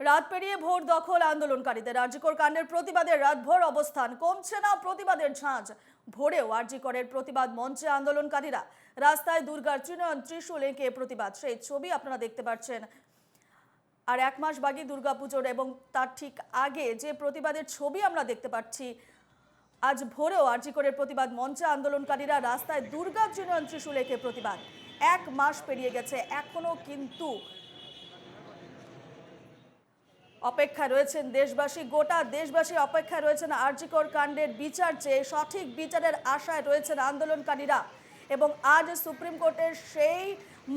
রাত পেরিয়ে ভোর দখল আন্দোলনকারীদের। আরজিকর কাণ্ডের প্রতিবাদে রাতভর অবস্থান কমছে না প্রতিবাদের ঝাঁঝ ভোরেও আরজিকরের প্রতিবাদ মঞ্চে আন্দোলনকারীরা। রাস্তায় দুর্গার চিনয়ন ত্রিশূল এঁকে প্রতিবাদ। সেই ছবি আপনারা দেখতে পাচ্ছেন। আর এক মাস বাকি দুর্গাপুজোর এবং তার ঠিক আগে যে প্রতিবাদের ছবি আমরা দেখতে পাচ্ছি, আজ ভোরেও আরজিকরের প্রতিবাদ মঞ্চে আন্দোলনকারীরা রাস্তায় দুর্গা চিনয়ন ত্রিশূল এঁকে প্রতিবাদ। এক মাস পেরিয়ে গেছে এখনও কিন্তু অপেক্ষায় রয়েছেন দেশবাসী। গোটা দেশবাসী অপেক্ষায় রয়েছেন আরজিকর কাণ্ডের বিচার চেয়ে সঠিক বিচারের আশায় রয়েছেন আন্দোলনকারীরা। এবং আজ সুপ্রিম কোর্টের সেই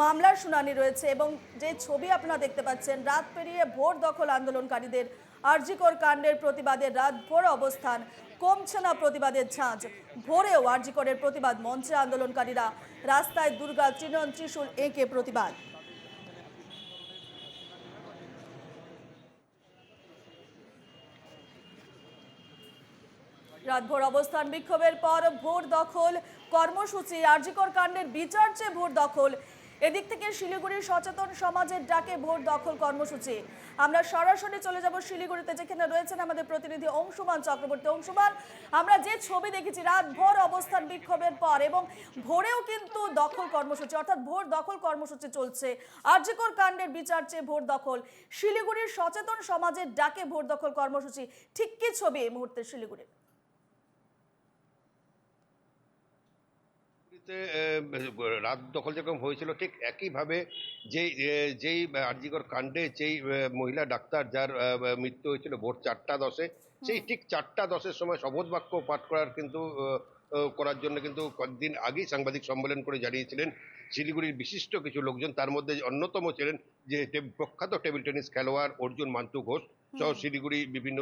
মামলার শুনানি রয়েছে এবং যে ছবি আপনারা দেখতে পাচ্ছেন, রাত পেরিয়ে ভোর দখল আন্দোলনকারীদের। আরজিকর কাণ্ডের প্রতিবাদে রাত ভোর অবস্থান, কমছে না প্রতিবাদের ঝাঁঝ ভোরেও আরজিকরের প্রতিবাদ মঞ্চে আন্দোলনকারীরা। রাস্তায় দুর্গা চিনন ত্রিশূল, এঁকে প্রতিবাদ। রাতভর অবস্থান বিক্ষোভের পর ভোর দখল কর্মসূচি আরজিকর কাণ্ডের বিচার চেয়ে ভোর দখল। এদিক থেকে শিলিগুড়ির সচেতন সমাজের ডাকে ভোট দখল কর্মসূচি। আমরা সরাসরি চলে যাব শিলিগুড়িতে, যেখানে রয়েছেন আমাদের প্রতিনিধি অংশুমান চক্রবর্তী। অংশুমান, আমরা যে ছবি দেখেছি রাত ভোর অবস্থান বিক্ষোভের পর এবং ভোরেও কিন্তু দখল কর্মসূচি, অর্থাৎ ভোর দখল কর্মসূচি চলছে। আরজিকর কাণ্ডের বিচার চেয়ে ভোট দখল। শিলিগুড়ির সচেতন সমাজের ডাকে ভোট দখল কর্মসূচি। ঠিক কি ছবি এই মুহূর্তে শিলিগুড়ির? দিল্লিতে, রাত দখল যেরকম হয়েছিল ঠিক একইভাবে যেই যেই আরজিকর কাণ্ডে যেই মহিলা ডাক্তার যার মৃত্যু হয়েছিল ভোর চারটা দশে সেই ঠিক চারটা দশের সময় শপথ বাক্য পাঠ করার কিন্তু করার জন্য কিন্তু কয়েকদিন আগেই সাংবাদিক সম্মেলন করে জানিয়েছিলেন শিলিগুড়ির বিশিষ্ট কিছু লোকজন তার মধ্যে অন্যতম ছিলেন যে প্রখ্যাত টেবিল টেনিস খেলোয়াড় অর্জুন মান্টু ঘোষ। সহ শিলিগুড়ি বিভিন্ন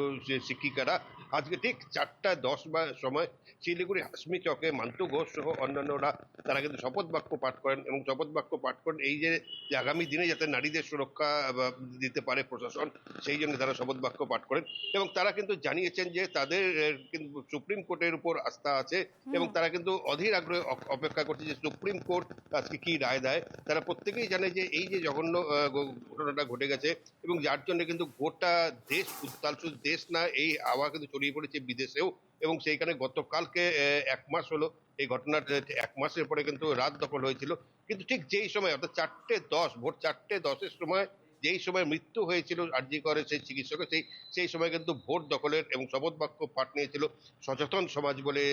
শিক্ষিকারা আজকে ঠিক চারটা দশ বা সময় শিলিগুড়ি হাসমি চকে মান্টু ঘোষ সহ অন্যান্যরা তারা কিন্তু শপথ বাক্য পাঠ করেন এবং শপথ বাক্য পাঠ করেন। এই যে যে আগামী দিনে যাতে নারীদের সুরক্ষা দিতে পারে প্রশাসন সেই জন্য তারা শপথ বাক্য পাঠ করেন এবং তারা কিন্তু জানিয়েছেন যে তাদের কিন্তু সুপ্রিম কোর্টের উপর আস্থা আছে এবং তারা কিন্তু অধীর আগ্রহে অপেক্ষা করছে যে সুপ্রিম কোর্ট আজকে কি রায় দেয়। তারা প্রত্যেকেই জানে যে এই যে জঘন্য ঘটনাটা ঘটে গেছে এবং যার জন্য কিন্তু গোটা দেশ উত্তাল শুধু দেশ না, এই আওয়া কিন্তু ছড়িয়ে পড়েছে বিদেশেও এবং সেইখানে গতকালকে এক মাস হলো। এই ঘটনার এক মাসের পরে কিন্তু রাত দখল হয়েছিল। কিন্তু ঠিক যেই সময়, অর্থাৎ চারটে দশ, ভোর চারটে দশের সময় যেই সময় মৃত্যু হয়েছিল আরজি করে সেই চিকিৎসকের সেই সেই সময় কিন্তু ভোট দখলের এবং শপথ বাক্য পাঠ নিয়েছিল সচেতন সমাজ বলে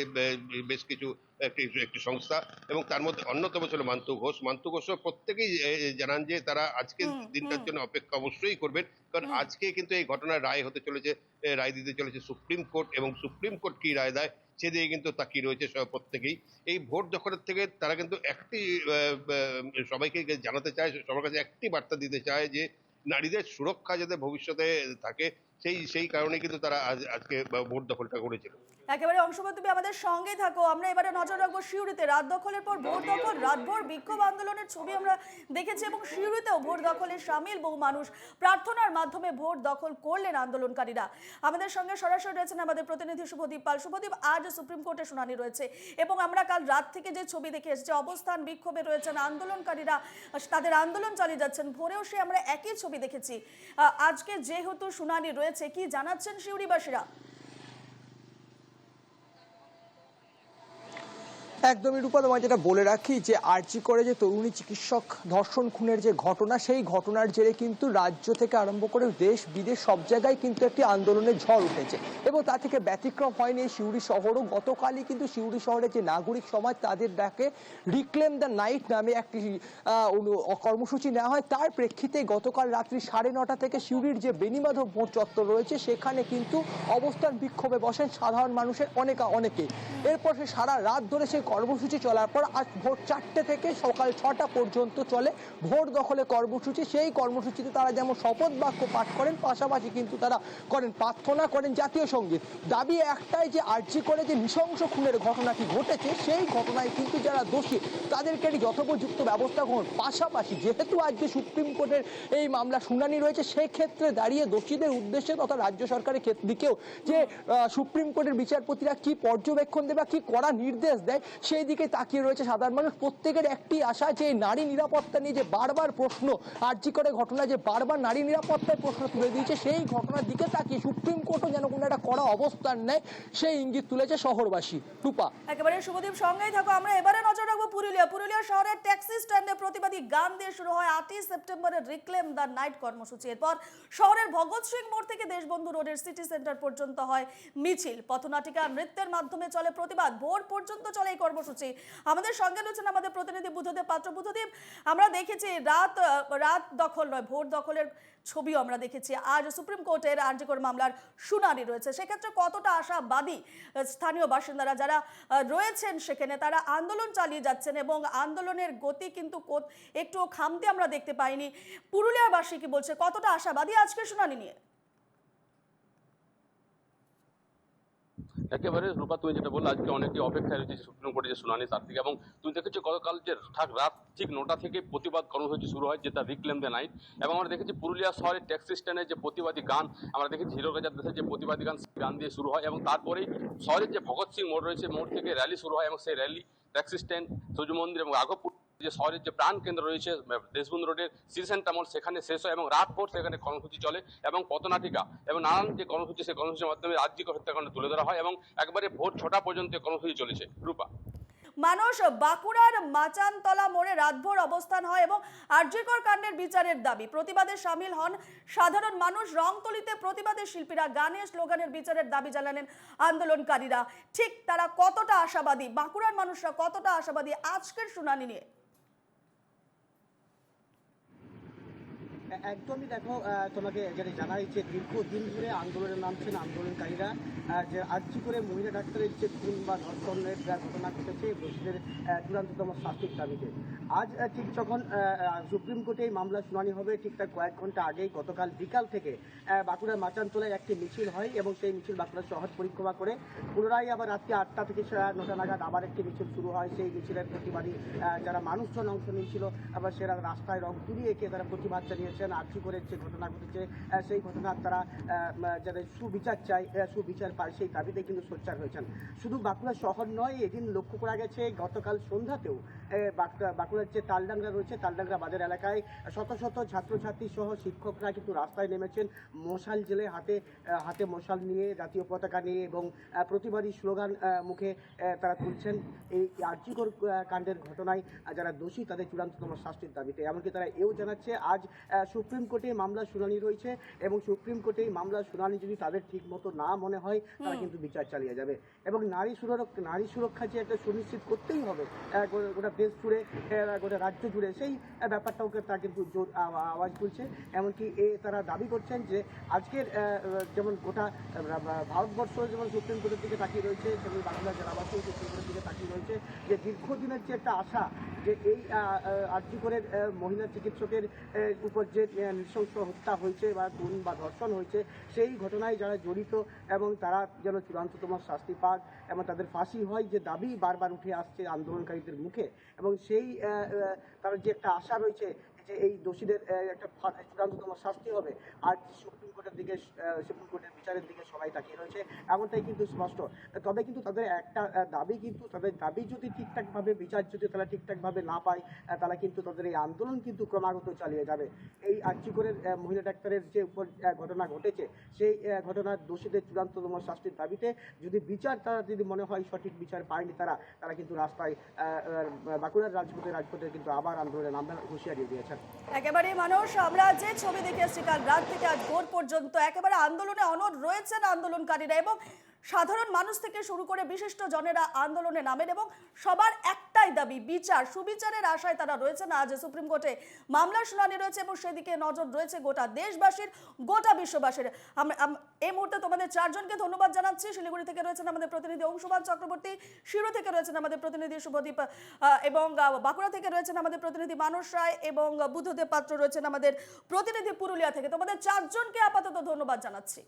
বেশ কিছু একটি একটি সংস্থা এবং তার মধ্যে অন্যতম ছিল মান্তু ঘোষ। মান্তু ঘোষ প্রত্যেকেই জানান যে তারা আজকের দিনটার জন্য অপেক্ষা অবশ্যই করবেন কারণ আজকে কিন্তু এই ঘটনার রায় হতে চলেছে রায় দিতে চলেছে সুপ্রিম কোর্ট এবং সুপ্রিম কোর্ট কি রায় দেয় সেদিকে কিন্তু তাকিয়ে রয়েছে সব প্রত্যেকেই। এই ভোট দখলের থেকে তারা কিন্তু একটি সবাইকে জানাতে চায়, সবার কাছে একটি বার্তা দিতে চায় যে নারীদের সুরক্ষা যাতে ভবিষ্যতে থাকে, সেই সেই কারণে কিন্তু তারা আজ, আজকে ভোট দখলটা করেছিল। একেবারে অংশমান তুমি আমাদের সঙ্গেই থাকো। আমরা এবারে নজর রাখব শিউরিতে রাত দখলের পর ভোট দখল রাতভর বিক্ষোভ আন্দোলনের ছবি আমরা দেখেছি এবং শিউরিতেও ভোট দখলে সামিল বহু মানুষ। প্রার্থনার মাধ্যমে ভোট দখল করলেন আন্দোলনকারীরা। আমাদের সঙ্গে সরাসরি রয়েছেন আমাদের প্রতিনিধি শুভদীপ পাল। শুভদীপ আজ সুপ্রিম কোর্টে শুনানি রয়েছে এবং আমরা কাল রাত থেকে যে ছবি দেখে এসেছি অবস্থান বিক্ষোভে রয়েছেন আন্দোলনকারীরা। তাদের আন্দোলন চালিয়ে যাচ্ছেন ভোরেও সে আমরা একই ছবি দেখেছি। আজকে যেহেতু শুনানি রয়েছে কি জানাচ্ছেন শিউরিবাসীরা একদমই রূপা, তোমায় যেটা বলে রাখি যে আর্জি করে যে তরুণী চিকিৎসক ধর্ষণ খুনের যে ঘটনা, সেই ঘটনার জেরে কিন্তু রাজ্য থেকে আরম্ভ করে দেশ, বিদেশ, সব জায়গায় কিন্তু একটি আন্দোলনের ঝড় উঠেছে। এবং তা থেকে ব্যতিক্রম হয়নি সিউড়ি শহরও। গতকালই কিন্তু সিউড়ি শহরে যে নাগরিক সমাজ, তাদের ডাকে রিক্লেম দ্য নাইট নামে একটি কর্মসূচি নেওয়া হয়। তার প্রেক্ষিতে গতকাল রাত্রি সাড়ে নটা থেকে সিউড়ির যে বেনিমাধব মোড় চত্বর রয়েছে, সেখানে কিন্তু অবস্থান বিক্ষোভে বসেন সাধারণ মানুষের অনেক অনেকে। এরপর সে সারা রাত ধরে সেই কর্মসূচি চলার পর আজ ভোর চারটে থেকে সকাল ছটা পর্যন্ত চলে ভোট দখলে কর্মসূচি। সেই কর্মসূচিতে তারা যেমন শপথ বাক্য পাঠ করেন, পাশাপাশি কিন্তু তারা করেন, প্রার্থনা করেন জাতীয় সংগীত। দাবি একটাই যে আর্জি করে যে নৃশংস খুনের ঘটনাটি ঘটেছে, সেই ঘটনায় কিন্তু যারা দোষী, তাদেরকে যথোপযুক্ত ব্যবস্থা গ্রহণ। পাশাপাশি যেহেতু আজকে সুপ্রিম কোর্টের এই মামলা শুনানি রয়েছে সেই ক্ষেত্রে দাঁড়িয়ে দোষীদের উদ্দেশ্যে তথা রাজ্য সরকারের দিকেও যে সুপ্রিম কোর্টের বিচারপতিরা কি পর্যবেক্ষণ দেবে কি করা নির্দেশ দেয় সেই দিকে তাকিয়ে রয়েছে সাধারণ মানুষ। প্রত্যেকের একটি আশা যে নারী নিরাপত্তা নিয়ে যে বারবার প্রশ্ন, আর্জি করে ঘটনা, যে বারবার নারী নিরাপত্তার প্রশ্ন তুলে দিয়েছে, সেই ঘটনার দিকে তাকিয়ে সুপ্রিম কোর্টও যেন কোনো একটা কড়া অবস্থান নেয়, সেই ইঙ্গিত তুলেছে শহরবাসী। রূপা। একেবারে শুভদীপ, সঙ্গেই থাকো আমরা। এবারে নজর রাখব পুরুলিয়া। পুরুলিয়া শহরের ট্যাক্সি স্ট্যান্ডে প্রতিবাদী গান দিয়ে শুরু হয় আটই সেপ্টেম্বরের রিক্লেম দ্য নাইট কর্মসূচি। এরপর শহরের ভগৎ সিং মোড় থেকে দেশবন্ধু রোডের সিটি সেন্টার পর্যন্ত হয় মিছিল। পথনাটিকা নৃত্যের মাধ্যমে চলে প্রতিবাদ। ভোর পর্যন্ত চলে এই কর্মসূচি। আমাদের সঙ্গে রয়েছেন আমাদের প্রতিনিধি বুদ্ধদেব পাত্র। বুদ্ধদেব, আমরা দেখেছি রাত রাত দখল নয় ভোট দখলের ছবিও আমরা দেখেছি। আজ সুপ্রিম কোর্টের আর্যকর মামলার শুনানি রয়েছে। সেক্ষেত্রে কতটা আশাবাদী স্থানীয় বাসিন্দারা যারা রয়েছেন সেখানে, তারা আন্দোলন চালিয়ে যাচ্ছেন এবং আন্দোলনের গতি কিন্তু একটুও খামতি আমরা দেখতে পাইনি। পুরুলিয়ারবাসী কি বলছে, কতটা আশাবাদী আজকে শুনানি নিয়ে? একেবারে রূপা তুমি যেটা বললে, আজকে অনেকে অপেক্ষায় রয়েছে সুপ্রিম কোর্টে যে শুনানি তার থেকে। এবং তুমি দেখেছ গতকাল যে ঠাক রাত ঠিক নটা থেকে প্রতিবাদ কর্মসূচি শুরু হয়, যেটা রিক্লেম দ্য নাইট এবং আমরা দেখেছি পুরুলিয়া শহরের ট্যাক্সি স্ট্যান্ডে যে প্রতিবাদী গান, আমরা দেখেছি হিরো রাজার দেশে যে প্রতিবাদী গান গান দিয়ে শুরু হয়। এবং তারপরেই শহরের যে ভগৎ সিং মোড় রয়েছে, মোড় থেকে র্যালি শুরু হয়। এবং সেই র্যালি ট্যাক্সি স্ট্যান্ড সূর্য মন্দির এবং আগপুর যে শহরের যে প্রাণ কেন্দ্র রয়েছে দেশবন্ধু রোডের সিটি সেন্টার মোড়, সেখানে শেষ হয় এবং রাত ভোর সেখানে কর্মসূচি চলে এবং পতনাটিকা এবং নানান যে কর্মসূচি, সেই কর্মসূচির মাধ্যমে রাজ্যিক হত্যাকাণ্ড তুলে ধরা হয় এবং একবারে ভোর ছটা পর্যন্ত কর্মসূচি চলেছে। রূপা। মানুষ বাঁকুড়ার মাচানতলা মোড়ে রাতভর অবস্থান হয় এবং আর্যিকর কাণ্ডের বিচারের দাবি। প্রতিবাদে সামিল হন সাধারণ মানুষ, রংতলিতে প্রতিবাদের শিল্পীরা। গানে স্লোগানের বিচারের দাবি জানালেন আন্দোলনকারীরা। ঠিক তারা কতটা আশাবাদী? বাঁকুড়ার মানুষরা কতটা আশাবাদী? আজকের শুনানি নিয়ে। একদমই দেখো তোমাকে যেটা জানা যে দীর্ঘদিন ধরে আন্দোলনে নামছেন আন্দোলনকারীরা যে আর্জি করে মহিলা ডাক্তারের যে খুন বা ধর্ষণের ঘটনা ঘটেছে আহ, চূড়ান্ততম শাস্তির দাবিতে। আজ ঠিক যখন সুপ্রিম কোর্টে এই মামলা শুনানি হবে, ঠিক তার কয়েক ঘণ্টা আগেই গতকাল বিকাল থেকে বাঁকুড়ার মাচানতলায় একটি মিছিল হয় এবং সেই মিছিল বাঁকুড়া শহর পরিক্রমা করে। পুনরায় আবার রাত্রি আটটা থেকে নটা নাগাদ আবার একটি মিছিল শুরু হয়। সেই মিছিলের প্রতিবাদী যারা মানুষজন অংশ নিয়েছিল, আবার সেরা রাস্তায় রং তুলিয়ে এঁকে তারা প্রতিবাদ জানিয়েছেন। আর্জি করে যে ঘটনা ঘটেছে সেই ঘটনার তারা যাদের সুবিচার চাই সুবিচার পায়, সেই দাবিতে কিন্তু সোচ্চার হয়েছেন। শুধু বাঁকুড়া শহর নয়, এদিন লক্ষ্য করা গেছে, গতকাল সন্ধ্যাতেও বাঁকুড়া বাঁকুড়ার যে তালডাংরা রয়েছে তালডাংরা বাজার এলাকায় শত শত ছাত্রছাত্রী সহ শিক্ষকরা কিন্তু রাস্তায় নেমেছেন মশাল জেলে হাতে হাতে মশাল নিয়ে জাতীয় পতাকা নিয়ে এবং প্রতিবাদী স্লোগান মুখে তারা তুলছেন এই আর্যিকর কাণ্ডের ঘটনায়। যারা দোষী তাদের চূড়ান্ততম শাস্তির দাবিতে। এমনকি তারা এও জানাচ্ছে আজ সুপ্রিম কোর্টে মামলা শুনানি রয়েছে এবং সুপ্রিম কোর্টে এই মামলা শুনানি যদি তাদের ঠিক মতো না মনে হয় তারা কিন্তু বিচার চালিয়ে যাবে। এবং নারী সুরক্ষা নারী সুরক্ষা যে একটা সুনিশ্চিত করতেই হবে গোটা দেশ জুড়ে গোটা রাজ্য জুড়ে সেই ব্যাপারটাও তারা কিন্তু জোর আওয়াজ তুলছে। এমনকি এ তারা দাবি করছেন যে আজকের যেমন গোটা ভারতবর্ষ যেমন সুপ্রিম কোর্টের দিকে তাকিয়ে রয়েছে, তেমনি বাংলা জেলাবাসী সুপ্রিম কোর্টের দিকে তাকিয়ে রয়েছে, যে দীর্ঘদিনের যে একটা আশা যে এই আর্যিকরের মহিলা চিকিৎসকের উপর যে নৃশংস হত্যা হয়েছে বা খুন বা ধর্ষণ হয়েছে, সেই ঘটনায় যারা জড়িত এবং তারা যেন চূড়ান্ততম শাস্তি পাক এবং তাদের ফাঁসি হয় যে দাবি বারবার উঠে আসছে আন্দোলনকারীদের মুখে এবং সেই তার যে একটা আশা রয়েছে যে এই দোষীদের একটা চূড়ান্ততম শাস্তি হবে, আর কোর্টের দিকে সুপ্রিম কোর্টের বিচারের দিকে সবাই তাকিয়ে রয়েছে। এমনটাই কিন্তু স্পষ্ট। তবে কিন্তু তাদের একটা দাবি কিন্তু তাদের দাবি যদি ঠিকঠাকভাবে বিচার যদি তারা ঠিকঠাকভাবে না পায় তারা কিন্তু তাদের এই আন্দোলন কিন্তু ক্রমাগত চালিয়ে যাবে। এই আর্যিকরের আহ, মহিলা ডাক্তারের যে উপর ঘটনা ঘটেছে সেই ঘটনার দোষীদের চূড়ান্ততম শাস্তির দাবিতে যদি বিচার তারা যদি মনে হয় সঠিক বিচার পায়নি তারা তারা কিন্তু রাস্তায় বাঁকুড়ার রাজপথে রাজপথে কিন্তু আবার আন্দোলনে নামবেন হুঁশিয়ারি দিয়েছেন। একেবারে মানুষ আমরা যে ছবি দেখে এসেছি কাল রাত থেকে আজ ভোর পর্যন্ত একেবারে আন্দোলনে অনড় রয়েছেন আন্দোলনকারীরা এবং সাধারণ মানুষ থেকে শুরু করে বিশিষ্ট জনেরা আন্দোলনে নামেন এবং সবার একটাই দাবি, বিচার। সুবিচারের আশায় তারা রয়েছেন। আজ সুপ্রিম কোর্টে মামলার শুনানি রয়েছে এবং সেদিকে নজর রয়েছে গোটা দেশবাসীর, গোটা বিশ্ববাসীর। এই মুহূর্তে তোমাদের চারজনকে ধন্যবাদ জানাচ্ছি। শিলিগুড়ি থেকে রয়েছেন আমাদের প্রতিনিধি অংশুমান চক্রবর্তী, শিরো থেকে রয়েছেন আমাদের প্রতিনিধি শুভদীপ এবং বাঁকুড়া থেকে রয়েছেন আমাদের প্রতিনিধি মানস রায় এবং বুদ্ধদেব পাত্র রয়েছেন আমাদের প্রতিনিধি পুরুলিয়া থেকে। তোমাদের চারজনকে আপাতত ধন্যবাদ জানাচ্ছি।